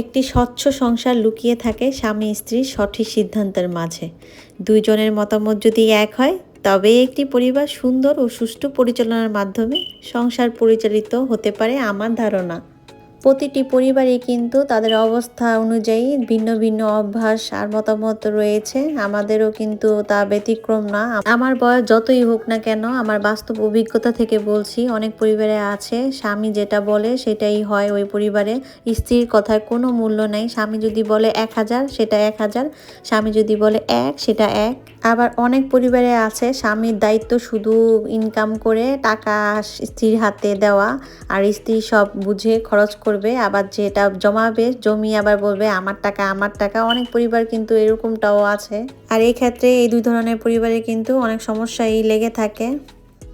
একটি স্বচ্ছ সংসার লুকিয়ে থাকে স্বামী স্ত্রীর সঠিক সিদ্ধান্তের মাঝে। দুইজনের মতামত যদি এক হয়, তবে একটি পরিবার সুন্দর ও সুষ্ঠু পরিচালনার মাধ্যমে সংসার পরিচালিত হতে পারে আমার ধারণা। প্রতিটি পরিবারই কিন্তু তাদের অবস্থা অনুযায়ী ভিন্ন ভিন্ন অভ্যাস আর মতামত রয়েছে। আমাদেরও কিন্তু তা ব্যতিক্রম না। আমার বয়স যতই হোক না কেন, আমার বাস্তব অভিজ্ঞতা থেকে বলছি, অনেক পরিবারে আছে, স্বামী যেটা বলে সেটাই হয় ওই পরিবারে। স্ত্রীর কথায় কোনো মূল্য নেই। স্বামী যদি বলে এক হাজার, সেটা এক হাজার। স্বামী যদি বলে এক, সেটা এক। আবার অনেক পরিবারে আছে, স্বামীর দায়িত্ব শুধু ইনকাম করে টাকা স্ত্রীর হাতে দেওয়া, আর স্ত্রী সব বুঝে খরচ করবে, আবার যেটা জমাবে জমি আবার বলবে, আমার টাকা আমার টাকা। অনেক পরিবার কিন্তু এরকমটাও আছে। আর এই ক্ষেত্রে এই দুই ধরনের পরিবারে কিন্তু অনেক সমস্যাই লেগে থাকে।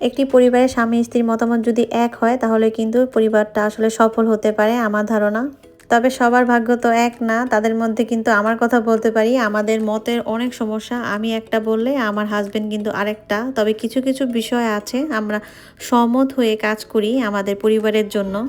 একটি পরিবারের স্বামী, স্ত্রীর মতামত যদি এক হয়, তাহলে কিন্তু পরিবারটা আসলে সফল হতে পারে আমার ধারণা। তবে সবার ভাগ্য তো এক না, তাদের মধ্যে কিন্তু আমার কথা বলতে পারি, আমাদের মতের অনেক সমস্যা, আমি একটা বললে, আমার হাজবেন্ড কিন্তু আরেকটা। তবে কিছু কিছু বিষয় আছে, আমরা সমত হয়ে কাজ করি আমাদের পরিবারের জন্য।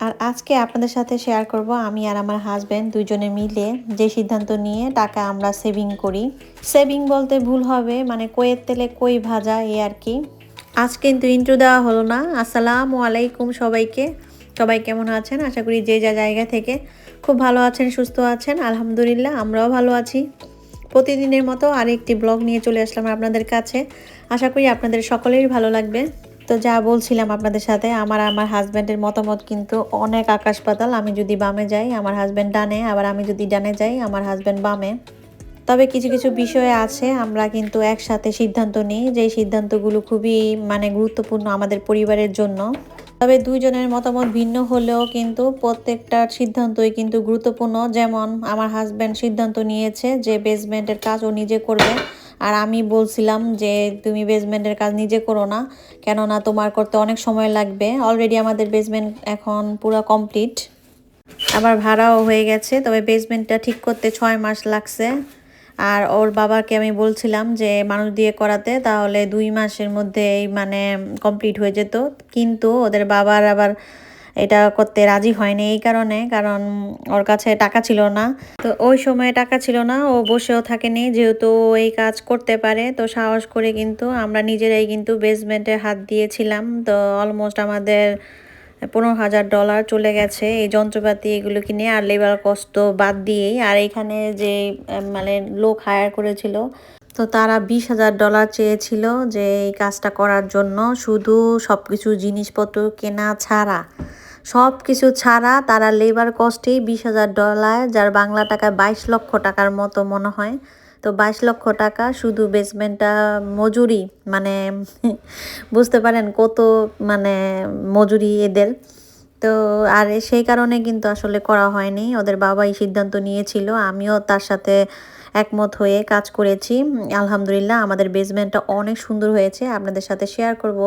আর আজকে আপনাদের সাথে শেয়ার করব আমি আর আমার হাজব্যান্ড দুজনে মিলে যে সিদ্ধান্ত নিয়ে টাকা আমরা সেভিং করি। সেভিং বলতে ভুল হবে মানে কইয়ের তেলে কই ভাজা, এ আর কি। আজ কিন্তু ইন্ট্রো দেওয়া হলো না। আসসালামু আলাইকুম সবাইকে। সবাই কেমন আছেন? আশা করি যে যা জায়গা থেকে খুব ভালো আছেন, সুস্থ আছেন, আলহামদুলিল্লাহ, আমরাও ভালো আছি। প্রতিদিনের মতো আরেকটি ব্লগ নিয়ে চলে আসলাম আপনাদের কাছে। আশা করি আপনাদের সকলেই ভালো লাগবে। তো যা বলছিলাম আপনাদের সাথে, আমার আমার হাজব্যান্ডের মতামত কিন্তু অনেক আকাশ পাতাল আমি যদি বামে যাই, আমার হাজব্যান্ড ডানে, আবার আমি যদি ডানে যাই, আমার হাজব্যান্ড বামে। তবে কিছু কিছু বিষয় আছে, আমরা কিন্তু একসাথে সিদ্ধান্ত নিই যে সিদ্ধান্তগুলো খুবই মানে গুরুত্বপূর্ণ আমাদের পরিবারের জন্য। তবে দুইজনের মতামত ভিন্ন হলেও কিন্তু প্রত্যেকটা সিদ্ধান্তই কিন্তু গুরুত্বপূর্ণ। যেমন আমার হাজব্যান্ড সিদ্ধান্ত নিয়েছে যে বেসমেন্টের কাজ ও নিজে করবে। আর আমি বলছিলাম যে তুমি বেসমেন্টের কাজ নিজে করো না, কেননা তোমার করতে অনেক সময় লাগবে। অলরেডি আমাদের বেসমেন্ট এখন পুরো কমপ্লিট আবার ভাড়াও হয়ে গেছে, তবে বেসমেন্টটা ঠিক করতে ছয় মাস লাগছে। আর ওর বাবাকে আমি বলছিলাম যে মানুষ দিয়ে করাতে, তাহলে দুই মাসের মধ্যেই মানে কমপ্লিট হয়ে যেত। কিন্তু ওদের বাবার আবার এটা করতে রাজি হয়নি এই কারণে, কারণ ওর কাছে টাকা ছিল না। তো ওই সময়ে টাকা ছিল না, ও বসেও থাকেনি, যেহেতু এই কাজ করতে পারে, তো সাহস করে কিন্তু আমরা নিজেরাই কিন্তু বেসমেন্টে হাত দিয়েছিলাম। তো অলমোস্ট আমাদের পনেরো হাজার ডলার চলে গেছে। এই যন্ত্রপাতি এগুলো কিনে আর লেবার কষ্ট বাদ দিয়েই। আর এখানে যে মানে লোক হায়ার করেছিল, তো তারা বিশ হাজার ডলার চেয়েছিল যে এই কাজটা করার জন্য। শুধু সব কিছু জিনিসপত্র কেনা ছাড়া। সব কিছু ছাড়া তারা লেবার কস্টেই বিশ হাজার ডলার যার বাংলা টাকায় বাইশ লক্ষ টাকার মতো মনে হয়। তো বাইশ লক্ষ টাকা শুধু বেসমেন্টটা মজুরি মানে বুঝতে পারেন কত মানে মজুরি এদের। তো আর সেই কারণে কিন্তু আসলে করা হয়নি, ওদের বাবাই সিদ্ধান্ত নিয়েছিল, আমিও তার সাথে একমত হয়ে কাজ করেছি। আলহামদুলিল্লাহ আমাদের বেসমেন্টটা অনেক সুন্দর হয়েছে, আপনাদের সাথে শেয়ার করব।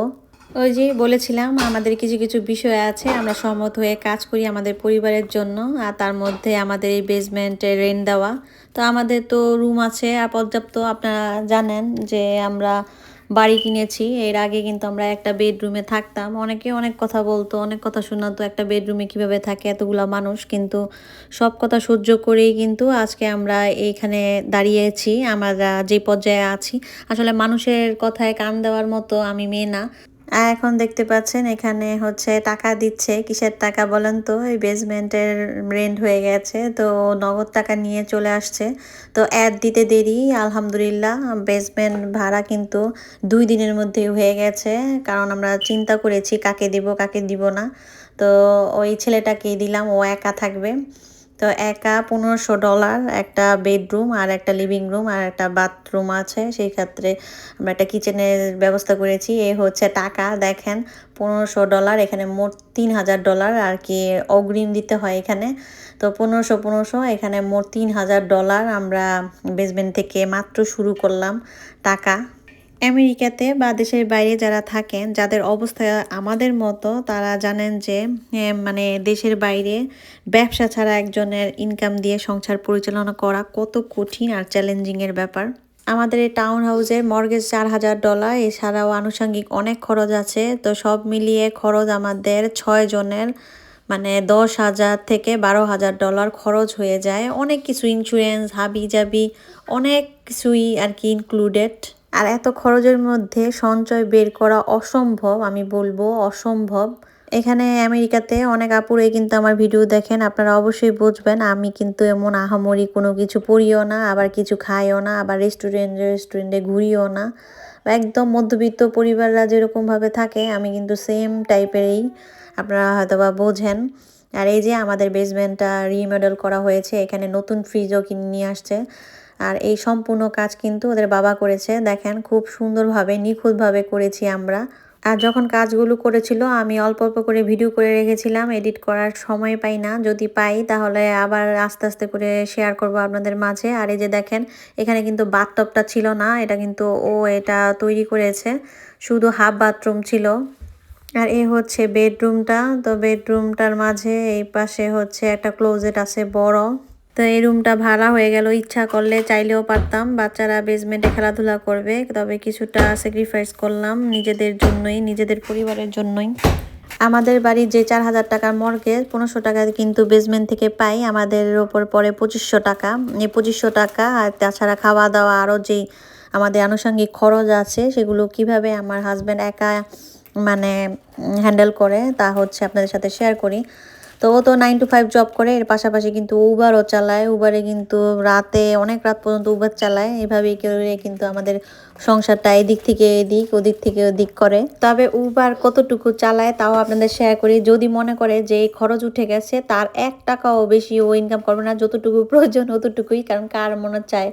ওই যে বলেছিলাম, আমাদের কিছু কিছু বিষয় আছে, আমরা সহমত হয়ে কাজ করি আমাদের পরিবারের জন্য, আর তার মধ্যে আমাদের এই বেসমেন্টে রেন্ট দেওয়া। তো আমাদের তো রুম আছে পর্যাপ্ত আপনারা জানেন যে আমরা বাড়ি কিনেছি, এর আগে কিন্তু আমরা একটা বেডরুমে থাকতাম। অনেকে অনেক কথা বলতো, অনেক কথা শোনাতো, একটা বেডরুমে কীভাবে থাকে এতগুলো মানুষ, কিন্তু সব কথা সহ্য করেই কিন্তু আজকে আমরা এইখানে দাঁড়িয়েছি, আমরা যে পর্যায়ে আছি। আসলে মানুষের কথায় কান দেওয়ার মতো আমি মেয়ে না। এখন দেখতে পাচ্ছেন এখানে হচ্ছে টাকা দিচ্ছে। কিসের টাকা বলেন তো? এই বেসমেন্টের রেন্ট হয়ে গেছে, তো নগদ টাকা নিয়ে চলে আসছে। তো অ্যাড দিতে দেরি, আলহামদুলিল্লাহ। বেসমেন্ট ভাড়া কিন্তু দুই দিনের মধ্যে হয়ে গেছে, কারণ আমরা চিন্তা করেছি কাকে দিব কাকে দিব না। তো ওই ছেলেটাকেই দিলাম, ও একা থাকবে। তো একা পনেরোশো ডলার, একটা বেডরুম আর একটা লিভিং রুম আর একটা বাথরুম আছে। সেই ক্ষেত্রে আমরা একটা কিচেনের ব্যবস্থা করেছি। এ হচ্ছে টাকা। দেখেন, পনেরোশো ডলার, এখানে মোট তিন হাজার ডলার আর কি অগ্রিম দিতে হয় এখানে। তো পনেরোশো পনেরোশো, এখানে মোট তিন হাজার ডলার আমরা বেসমেন্ট থেকে মাত্র শুরু করলাম টাকা। আমেরিকাতে বা দেশের বাইরে যারা থাকেন, যাদের অবস্থা আমাদের মতো, তারা জানেন যে মানে দেশের বাইরে ব্যবসা ছাড়া একজনের ইনকাম দিয়ে সংসার পরিচালনা করা কত কঠিন আর চ্যালেঞ্জিংয়ের ব্যাপার। আমাদের এই টাউন হাউসে মর্গেজ চার হাজার ডলার এছাড়াও আনুষঙ্গিক অনেক খরচ আছে, তো সব মিলিয়ে খরচ আমাদের ছয় জনের মানে দশ হাজার থেকে বারো হাজার ডলার খরচ হয়ে যায়। অনেক কিছু ইন্স্যুরেন্স হাবি জাবি অনেক কিছুই আর কি ইনক্লুডেড আর এত খরচের মধ্যে সঞ্চয় বের করা অসম্ভব, আমি বলব অসম্ভব। এখানে আমেরিকাতে অনেক আপুরে কিন্তু আমার ভিডিও দেখেন, আপনারা অবশ্যই বুঝবেন, আমি কিন্তু এমন আহামরি কোনো কিছু পড়িও না, আবার কিছু খাইও না, আবার রেস্টুরেন্ট রেস্টুরেন্টে ঘুরিও না। বা একদম মধ্যবিত্ত পরিবাররা যেরকমভাবে থাকে, আমি কিন্তু সেম টাইপেরই আপনারা হয়তো বা বোঝেন। আর এই যে আমাদের বেসমেন্টটা রিমডেল করা হয়েছে, এখানে নতুন ফ্রিজও কিনে নিয়ে আসছে। আর এই সম্পূর্ণ কাজ কিন্তু ওদের বাবা করেছে। দেখেন, খুব সুন্দরভাবে, নিখুঁতভাবে করেছি আমরা। আর যখন কাজগুলো করেছিল, আমি অল্প অল্প করে ভিডিও করে রেখেছিলাম, এডিট করার সময় পাই না। যদি পাই, তাহলে আবার আস্তে আস্তে করে শেয়ার করব আপনাদের মাঝে। আর এই যে দেখেন, এখানে কিন্তু বাথটবটা ছিল না, এটা কিন্তু ও এটা তৈরি করেছে। শুধু হাফ বাথরুম ছিল। আর এ হচ্ছে বেডরুমটা। তো বেডরুমটার মাঝে এই পাশে হচ্ছে একটা ক্লোজেট আছে বড়। তো এই রুমটা ভাড়া হয়ে গেল, ইচ্ছা করলে চাইলেও পারতাম। বাচ্চারা বেসমেন্টে খেলাধুলা করবে, তবে কিছুটা স্যাক্রিফাইস করলাম নিজেদের জন্যই, নিজেদের পরিবারের জন্যই। আমাদের বাড়ির যে চার হাজার টাকার মর্গেজ পনেরোশো টাকা কিন্তু বেসমেন্ট থেকে পাই। আমাদের ওপর পরে পঁচিশশো টাকা। এই পঁচিশশো টাকা আর তাছাড়া খাওয়া দাওয়া আরও যেই আমাদের আনুষঙ্গিক খরচ আছে, সেগুলো কীভাবে আমার হাজব্যান্ড একা মানে হ্যান্ডেল করে, তা হচ্ছে আপনাদের সাথে শেয়ার করি। তো ও তো নাইন টু ফাইভ জব করে, এর পাশাপাশি কিন্তু উবারও চালায়। উবারে কিন্তু রাতে, অনেক রাত পর্যন্ত উবার চালায়। এভাবেই করে কিন্তু আমাদের সংসারটা এদিক থেকে এদিক, ওদিক থেকে ওদিক করে। তবে উবার কতটুকু চালায় তাও আপনাদের শেয়ার করি। যদি মনে করে যে খরচ উঠে গেছে, তার এক টাকাও বেশি ও ইনকাম করবে না। যতটুকু প্রয়োজন অতটুকুই, কারণ কার মনে চায়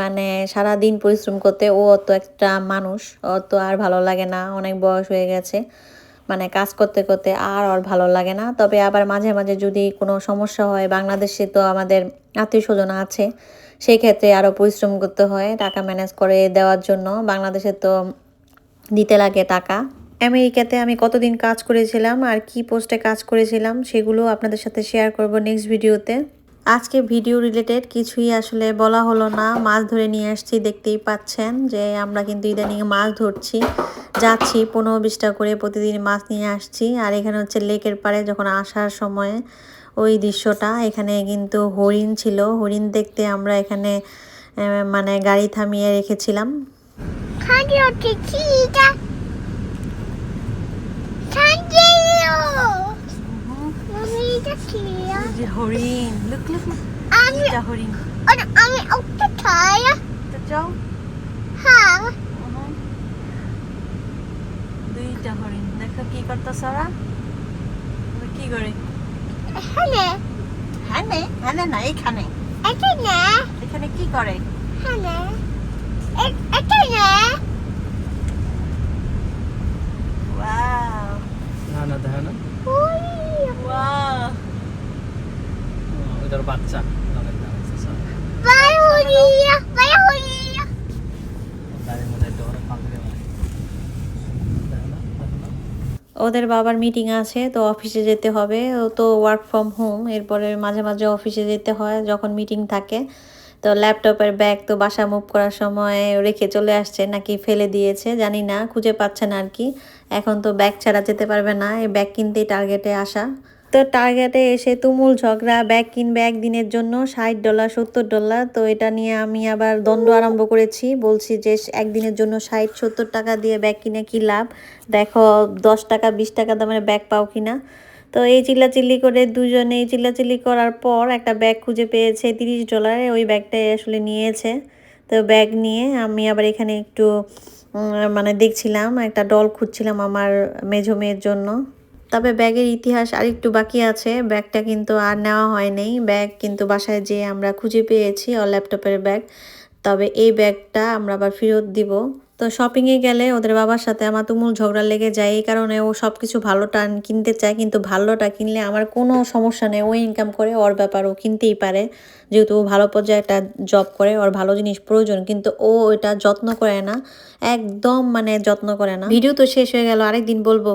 মানে সারা দিন পরিশ্রম করতে ও অত একটা মানুষ, অত আর ভালো লাগে না। অনেক বয়স হয়ে গেছে। মানে কাজ করতে করতে আর ওর ভালো লাগে না। তবে আবার মাঝে মাঝে যদি কোনো সমস্যা হয়, বাংলাদেশে তো আমাদের আত্মীয় স্বজন আছে, সেই ক্ষেত্রে আরও পরিশ্রম করতে হয় টাকা ম্যানেজ করে দেওয়ার জন্য। বাংলাদেশে তো দিতে লাগে টাকা। আমেরিকাতে আমি কতদিন কাজ করেছিলাম আর কি পোস্টে কাজ করেছিলাম সেগুলো আপনাদের সাথে শেয়ার করব নেক্সট ভিডিওতে আজকে ভিডিও রিলেটেড কিছুই আসলে বলা হলো না। মাছ ধরে নিয়ে আসছি, দেখতেই পাচ্ছেন যে আমরা কিন্তু ইদানিং মাছ ধরছি। যাচ্ছি, পনেরো বিশটা করে প্রতিদিন মাছ নিয়ে আসছি। আর এখানে হচ্ছে লেকের পাড়ে যখন আসার সময় ওই দৃশ্যটা, এখানে কিন্তু হরিণ ছিল। হরিণ দেখতে আমরা এখানে মানে গাড়ি থামিয়ে রেখেছিলাম। হরিণ লুক লুক আমি হরিণ আমি একটা ছায়া তো যাও হ্যাঁ দুইটা হরিণ দেখো কি করতেছ ওরা ওরা কি করে এখানে হ্যাঁ নে হ্যাঁ না এখানে এখানে এখানে কি করে এখানে এখানে ওয়াও না না দেখা না বাচ্চা? ওদের বাবার মিটিং আছে তো অফিসে যেতে হবে। ও তো ওয়ার্ক ফ্রম হোম এরপরে মাঝে মাঝে অফিসে যেতে হয় যখন মিটিং থাকে। তো ল্যাপটপের ব্যাগ তো বাসা মুভ করার সময় রেখে চলে আসছে নাকি ফেলে দিয়েছে জানি না খুঁজে পাচ্ছে না আর কি। এখন তো ব্যাগ ছাড়া যেতে পারবে না এই ব্যাগ কিনতেই টার্গেটে আসা। তো টার্গেটে এসে তুমুল ঝগড়া ব্যাগ কিনবে একদিনের জন্য, ষাট ডলার সত্তর ডলার তো এটা নিয়ে আমি আবার দ্বন্দ্ব আরম্ভ করেছি। বলছি যে একদিনের জন্য ষাট, সত্তর টাকা দিয়ে ব্যাগ কিনে কি লাভ? দেখো, দশ টাকা, বিশ টাকা দামের ব্যাগ পাও কিনা? তো এই চিল্লাচিল্লি করে দুজনে, এই চিল্লাচিল্লি করার পর একটা ব্যাগ খুঁজে পেয়েছে তিরিশ ডলারে ওই ব্যাগটাই আসলে নিয়েছে। তো ব্যাগ নিয়ে আমি আবার এখানে একটু মানে দেখছিলাম, একটা ডল খুঁজছিলাম আমার মেঝো মেয়ের জন্য। তবে ব্যাগের ইতিহাস আর একটু বাকি আছে। ব্যাগটা কিন্তু আর নেওয়া হয়নি। ব্যাগ কিন্তু বাসায় যেয়ে আমরা খুঁজে পেয়েছি ও ল্যাপটপের ব্যাগ। তবে এই ব্যাগটা আমরা আবার ফেরত দিব। তো শপিংয়ে গেলে ওদের বাবার সাথে আমার তুমুল ঝগড়া লেগে যায়। এই কারণে ও সব কিছু ভালোটা কিনতে চায়, কিন্তু ভালোটা কিনলে আমার কোনো সমস্যা নেই। ও ইনকাম করে, ওর ব্যাপার ও কিনতেই পারে। যেহেতু ও ভালো পর্যায়ে একটা জব করে, ওর ভালো জিনিস প্রয়োজন, কিন্তু ও এটা যত্ন করে না। একদম মানে যত্ন করে না। ভিডিও তো শেষ হয়ে গেল, আরেকদিন বলব।